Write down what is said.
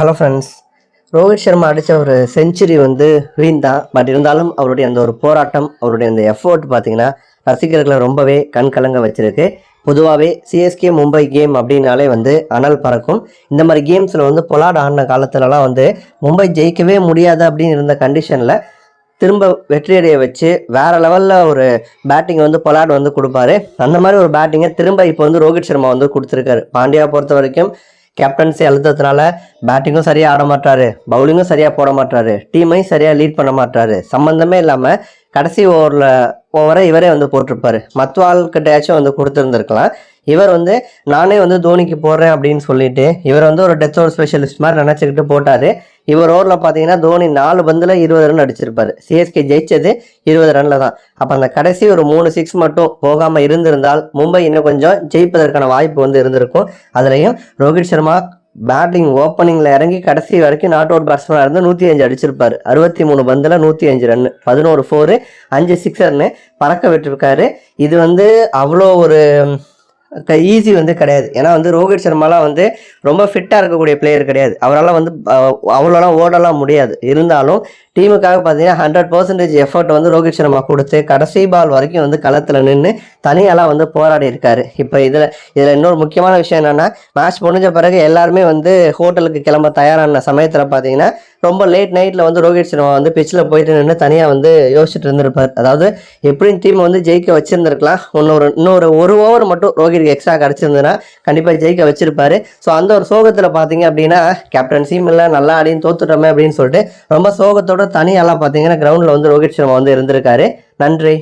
Hello friends Rohit Sharma அடித்த ஒரு century வந்து வீண் தான். பட் இருந்தாலும் அவருடைய அந்த ஒரு போராட்டம் அவருடைய அந்த எஃபோர்ட் பார்த்தீங்கன்னா ரசிகர்களை ரொம்பவே கண் கலங்க வச்சுருக்கு. பொதுவாகவே சிஎஸ்கே மும்பை கேம் அப்படின்னாலே வந்து அனல் பறக்கும். இந்த மாதிரி கேம்ஸில் வந்து பொலாட் ஆடின காலத்துலலாம் வந்து மும்பை ஜெயிக்கவே முடியாது அப்படின்னு இருந்த கண்டிஷனில் திரும்ப வெற்றியடைய வச்சு வேறு லெவலில் ஒரு பேட்டிங் வந்து பொலாட் வந்து கொடுப்பாரு. அந்த மாதிரி ஒரு பேட்டிங்கை திரும்ப இப்போ வந்து ரோஹித் சர்மா வந்து கொடுத்துருக்காரு. பாண்டியா பொறுத்த வரைக்கும் கேப்டன்சி அழுத்தத்தினால பேட்டிங்கும் சரியாக ஆட மாட்டாரு. பவுலிங்கும் சரியாக போட மாட்டாரு. டீமையும் சரியாக லீட் பண்ண மாட்டாரு. சம்மந்தமே இல்லாமல் கடைசி ஓவரில் ஓவரை இவரே வந்து போட்டிருப்பாரு. மற்ற ஆள்கிட்டயாச்சும் வந்து கொடுத்துருந்துருக்கலாம். இவர் வந்து நானே வந்து தோனிக்கு போடுறேன் அப்படின்னு சொல்லிட்டு இவர் வந்து ஒரு டெத் ஓவர் ஸ்பெஷலிஸ்ட் மாதிரி நினச்சிக்கிட்டு போட்டார். இவர் ஓவரில் பார்த்தீங்கன்னா தோனி நாலு பந்தில் இருபது ரன் அடிச்சிருப்பாரு. சிஎஸ்கே ஜெயிச்சது இருபது ரனில் தான். அப்போ அந்த கடைசி ஒரு மூணு சிக்ஸ் மட்டும் போகாமல் இருந்திருந்தால் மும்பை இன்னும் கொஞ்சம் ஜெயிப்பதற்கான வாய்ப்பு வந்து இருந்திருக்கும். அதுலேயும் ரோஹித் சர்மா பேட்டிங் ஓப்பனிங்கில் இறங்கி கடைசி வரைக்கும் நாட் அவுட் பேட்ஸ்மேனாக இருந்து நூற்றி அஞ்சு அடிச்சிருப்பார். அறுபத்தி மூணு பந்தில் நூற்றி அஞ்சு ரன் பதினோரு ஃபோரு அஞ்சு சிக்ஸர்னு பறக்க விட்டுருக்காரு. இது வந்து அவ்வளோ ஒரு ஈஸி வந்து கிடையாது. ஏன்னா வந்து ரோஹித் சர்மாலாம் வந்து ரொம்ப ஃபிட்டாக இருக்கக்கூடிய பிளேயர் கிடையாது. அவரால் வந்து அவ்வளோலாம் ஓடலாம் முடியாது. இருந்தாலும் டீமுக்காக பார்த்தீங்கன்னா ஹண்ட்ரட் பர்சன்டேஜ் எஃபர்ட் வந்து ரோஹித் சர்மா கொடுத்து கடைசி பால் வரைக்கும் வந்து களத்தில் நின்று தனியாலாம் வந்து போராடி இருக்காரு. இப்போ இதில் இதில் இன்னொரு முக்கியமான விஷயம் என்னென்னா மேட்ச் முடிஞ்ச பிறகு எல்லாருமே வந்து ஹோட்டலுக்கு கிளம்ப தயாரான சமயத்தில் பார்த்தீங்கன்னா ரொம்ப லேட் நைட்டில் வந்து ரோஹித் சர்மா வந்து பிச்சில் போயிட்டு நின்று தனியாக வந்து யோசிச்சுட்டு இருந்திருப்பார். அதாவது எப்படியும் டீம் வந்து ஜெயிக்க வச்சுருந்துருக்கலாம். இன்னொரு இன்னொரு ஒரு ஓவர் மட்டும் ரோஹித்க்கு எக்ஸ்ட்ரா கிடச்சிருந்ததுன்னா கண்டிப்பாக ஜெயிக்க வச்சிருப்பாரு. ஸோ அந்த ஒரு சோகத்தில் பார்த்தீங்க அப்படின்னா கேப்டன்சியும் இல்லை நல்லா ஆடியும் தோத்துட்டோமே அப்படின்னு சொல்லிட்டு ரொம்ப சோகத்தோட தனியாலாம் பார்த்தீங்கன்னா கிரவுண்டில் வந்து ரோஹித் சர்மா வந்து இருந்திருக்காரு. நன்றி.